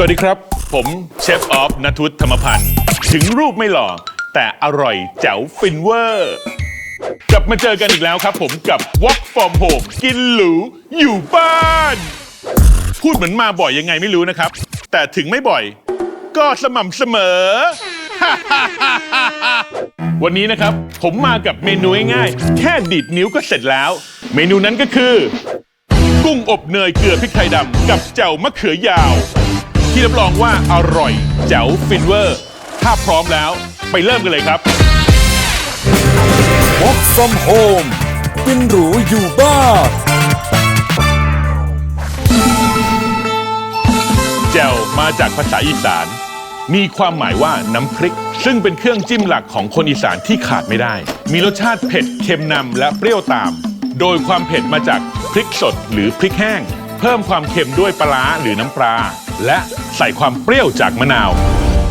สวัสดีครับ ผมเชฟออฟนัทุศธรรมพันธ์ ถึงรูปไม่หล่อ แต่อร่อยแจ๋วฟินเวอร์ กลับมาเจอกันอีกแล้วครับผมกับ Walk from Home กินหรู อยู่บ้าน พูดเหมือนมาบ่อยยังไงไม่รู้นะครับ แต่ถึงไม่บ่อย ก็สม่ำเสมอ วันนี้นะครับ ผมมากับเมนูง่ายๆ แค่ดีดนิ้วก็เสร็จแล้ว เมนูนั้นก็คือ กุ้งอบเนยเกลือพริกไทยดำกับแจ่วมะเขือยาว ที่รับรองว่าอร่อย แจ๋วฟินเวอร์ ถ้าพร้อมแล้วไปเริ่มกันเลยครับ Walk from home กินหรูอยู่บ้านแจ่วมาจากภาษาอีสาน มีความหมายว่าน้ำพริก ซึ่งเป็นเครื่องจิ้มหลักของคนอีสานที่ขาดไม่ได้ มีรสชาติเผ็ดเค็มนำและเปรี้ยวตาม โดยความเผ็ดมาจากพริกสดหรือพริกแห้ง เพิ่มความเค็มด้วยปลาร้าหรือน้ำปลา และใส่ความเปรี้ยวจากมะนาว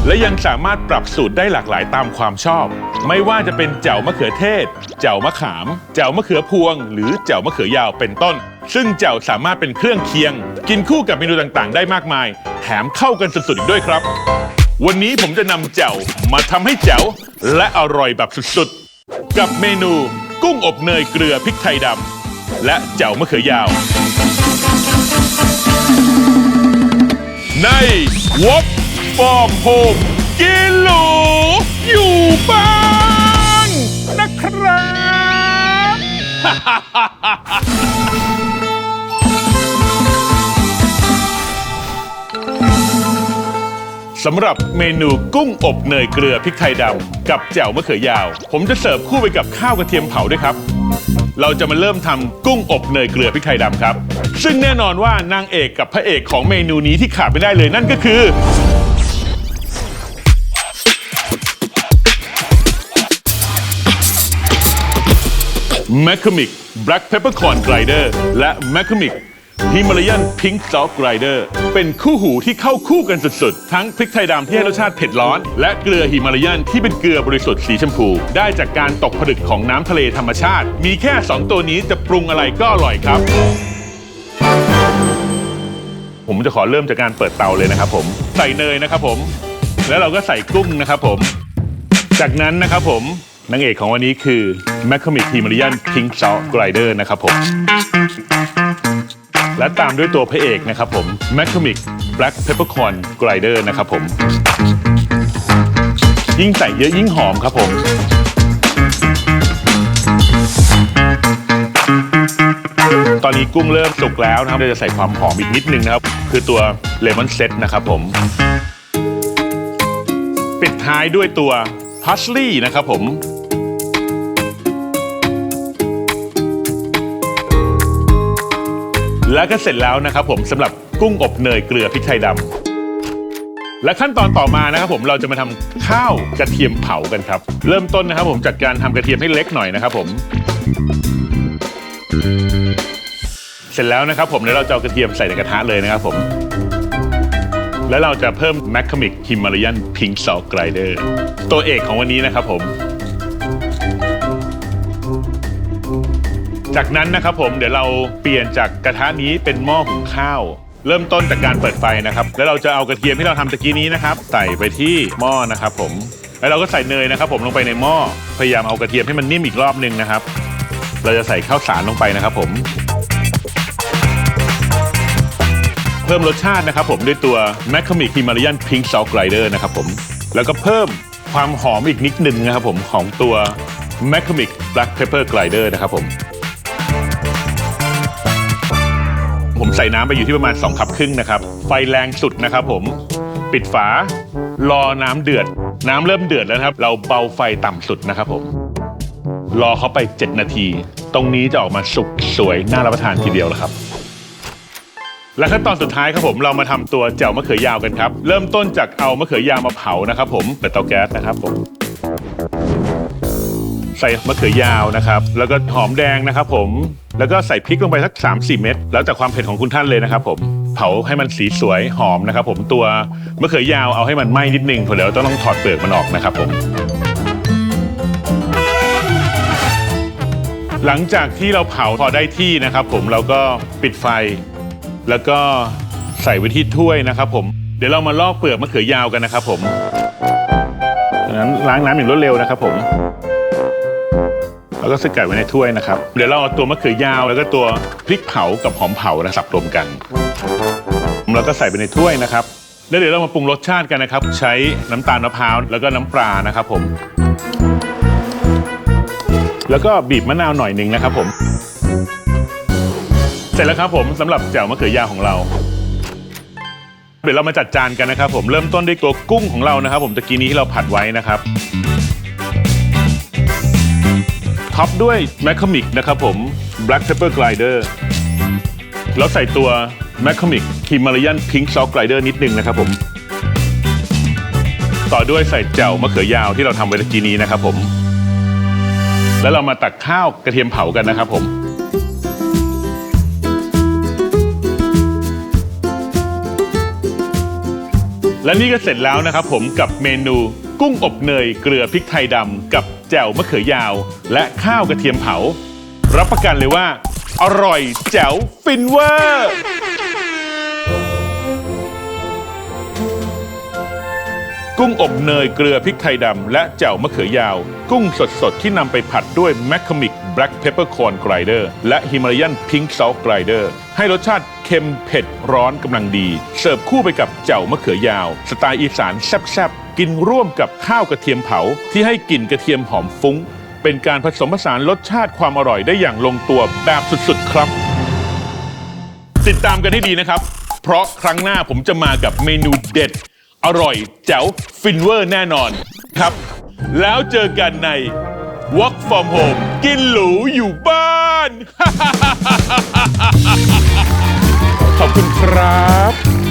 และยังสามารถปรับสูตรได้หลากหลายตามความชอบ ไม่ว่าจะเป็นแจ่วมะเขือเทศ แจ่วมะขาม แจ่วมะเขือพวง หรือแจ่วมะเขือยาวเป็นต้น ซึ่งแจ่วสามารถเป็นเครื่องเคียง กินคู่กับเมนูต่างๆ ได้มากมาย แถมเข้ากันสุดๆอีกด้วยครับ วันนี้ผมจะนำแจ่วมาทำให้แจ๋วและอร่อยแบบสุดๆ กับเมนู กุ้งอบเนยเกลือพริกไทยดำและแจ่วมะเขือยาว ใน Walk from Home กินหรูอยู่บ้านนะครับ สำหรับเมนูกุ้งอบเนยเกลือพริกไทยดำกับแจ่วมะเขือยาว ผมจะเสิร์ฟคู่ไปกับข้าวกระเทียมเผาด้วยครับ เราจะมาเริ่มทำกุ้งอบเนยเกลือพริกไทยดำครับ ซึ่งแน่นอนว่านางเอกกับพระเอกของเมนูนี้ที่ขาดไม่ได้เลยนั่นก็คือ m c c o m i c Black Peppercorn Glider และ m c c o m i c Himalayan Pink Salt Glider เป็นคู่หูที่เข้าคู่กันสุดๆ ทั้งพริกไทยดำที่ให้รสชาติเผ็ดร้อน และเกลือฮิมาลายันที่เป็นเกลือบริสุทธิ์สีชมพู ได้จากการตกผลึกของน้ำทะเลธรรมชาติ มีแค่ 2 ตัวนี้จะปรุงอะไรก็อร่อยครับ ผมจะขอเริ่มจากการเปิดเตาเลยนะครับผม ใส่เนยนะครับผม แล้วเราก็ใส่กุ้งนะครับผม จากนั้นนะครับผมนางเอกของวันนี้คือ m c c o m i c Himalayan Pink Salt Glider นะครับผม และตามด้วยตัวพระเอกนะครับผม m c c o m i c Black Peppercorn Glider นะครับผม ยิ่งใส่เยอะยิ่งหอมครับผม ตอนนี้กุ้งเริ่มสุกแล้วนะครับเราจะใส่ความหอมอีกนิดนึงนะครับ คือตัวเลมอนเซตนะครับผม ปิดท้ายด้วยตัวพัสลี่นะครับผม แล้วก็เสร็จแล้วนะครับผมสำหรับกุ้งอบเนยเกลือพริกไทยดำและขั้นตอนต่อมานะครับผมเราจะมาทำข้าวกระเทียมเผากันครับ เริ่มต้นนะครับผมจัดการทำกระเทียมให้เล็กหน่อยนะครับผม เสร็จแล้วนะครับผมเดี๋ยวเราจะเอากระเทียมใส่ในกระทะเลยนะครับผม แล้วเราจะเพิ่ม m c c o m i c Himalayan Pink Salt Glider ตัวเอกของวันนี้นะครับผม จากนั้นนะครับผมเดี๋ยวเราเปลี่ยนจากกระทะนี้เป็นหม้อหุงข้าว เริ่มต้นจากการเปิดไฟนะครับ แล้วเราจะเอากระเทียมที่เราทำตะกี้นี้นะครับ ใส่ไปที่หม้อนะครับผม แล้วเราก็ใส่เนยนะครับ ผมลงไปในหม้อพยายามเอากระเทียมให้มันนิ่มอีกรอบหนึงนะครับ เราจะใส่ข้าวสารลงไปนะครับผม เพิ่มรสชาตินะครับผมด้วยตัว m c c o m i c Himalayan Pink Salt Glider นะครับผม แล้วก็เพิ่มความหอมอีกนิดหนึ่งนะครับผมของตัว m c c o m i c Black Pepper Glider นะครับผม ผมใส่น้ำไปอยู่ที่ประมาณ 2 คัพครึ่งนะครับ ไฟแรงสุดนะครับผม ปิดฝา รอน้ำเดือด น้ำเริ่มเดือดแล้วครับ เราเบาไฟต่ำสุดนะครับผม รอเขาไป 7 นาที ตรงนี้จะออกมาสุกสวยน่ารับประทานทีเดียวแล้วครับ และขั้นตอนสุดท้ายครับผมเรามาทำตัวแจ่วมะเขือยาวกันครับ เริ่มต้นจากเอามะเขือยาวมาเผานะครับผมเปิดเตาแก๊สนะครับผมใส่มะเขือยาวนะครับ แล้วก็หอมแดงนะครับผม แล้วก็ใส่พริกลงไปสัก 3-4 เม็ดแล้วแต่ความเผ็ดของคุณท่านเลยนะครับผมเผาให้มันสีสวยหอมนะครับผมตัวมะเขือยาวเอาให้มันไหม้นิดนึงเพราะเดี๋ยวต้องถอดเปลือกมันออกนะครับผมหลังจากที่เราเผาพอได้ที่นะครับผมเราก็ปิดไฟ แล้วก็ใส่ไว้ที่ถ้วยนะครับผมเดี๋ยวเรามาลอกเปลือกมะเขือยาวกันนะครับผมดังนั้นล้างน้ำอย่างรวดเร็วนะครับผม แล้วก็ใส่ไกัดไว้ในถ้วยนะครับ เดี๋ยวเราเอาตัวมะเขือยาวแล้วก็ตัวพริกเผากับหอมเผานะสับรวมกัน แล้วก็ใส่ไปในถ้วยนะครับ แล้วเดี๋ยวเรามาปรุงรสชาติกันนะครับ ใช้น้ำตาลมะพร้าวแล้วก็น้ำปลานะครับผม แล้วก็บีบมะนาวหน่อยหนึ่งนะครับผม เสร็จแล้วครับผมสำหรับแจ่วมะเขือยาวของเรา เดี๋ยวเรามาจัดจานกันนะครับผมเริ่มต้นด้วยตัวกุ้งของเรานะครับ ผมตะกี้นี้ที่เราผัดไว้นะครับ ท็อปด้วยแมคคามิกนะครับผม Black Pepper Glider แล้วใส่ตัวแมคคามิกฮิมมาลายันพิงค์ซอสไกลเดอร์นิดนึงนะครับผม ต่อด้วยใส่แจ่วมะเขือยาวที่เราทำไว้ตะกี้นี้นะครับผม แล้วเรามาตักข้าวกระเทียมเผากันนะครับผมและนี่ก็เสร็จแล้วนะครับผมกับเมนูกุ้งอบเนยเกลือพริกไทยดำกับ แจ่วมะเขือยาว และข้าวกระเทียมเผา รับประกันเลยว่า อร่อยแจ๋วฟินเวอร์กุ้งอบเนยเกลือพริกไทยดำและแจ่วมะเขือยาว กุ้งสดๆ ที่นำไปผัดด้วยแมคคามิกแบล็กเพปเปอร์คอนไกรเดอร์และฮิมาลายันพิงค์ซอสไกรเดอร์ให้รสชาติเค็มเผ็ดร้อนกำลังดี เสิร์ฟคู่ไปกับแจ่วมะเขือยาว สไตล์อีสานแซ่บๆ กินร่วมกับข้าวกระเทียมเผาที่ให้กลิ่นกระเทียมหอมฟุ้ง เป็นการผสมผสานรสชาติความอร่อยได้อย่างลงตัวแบบสุดๆครับ ติดตามกันให้ดีนะครับ เพราะครั้งหน้าผมจะมากับเมนูเด็ด อร่อยแจ๋วฟินเวอร์แน่นอนครับ แล้วเจอกันใน Work from Home กินหรูอยู่บ้าน ขอบคุณครับ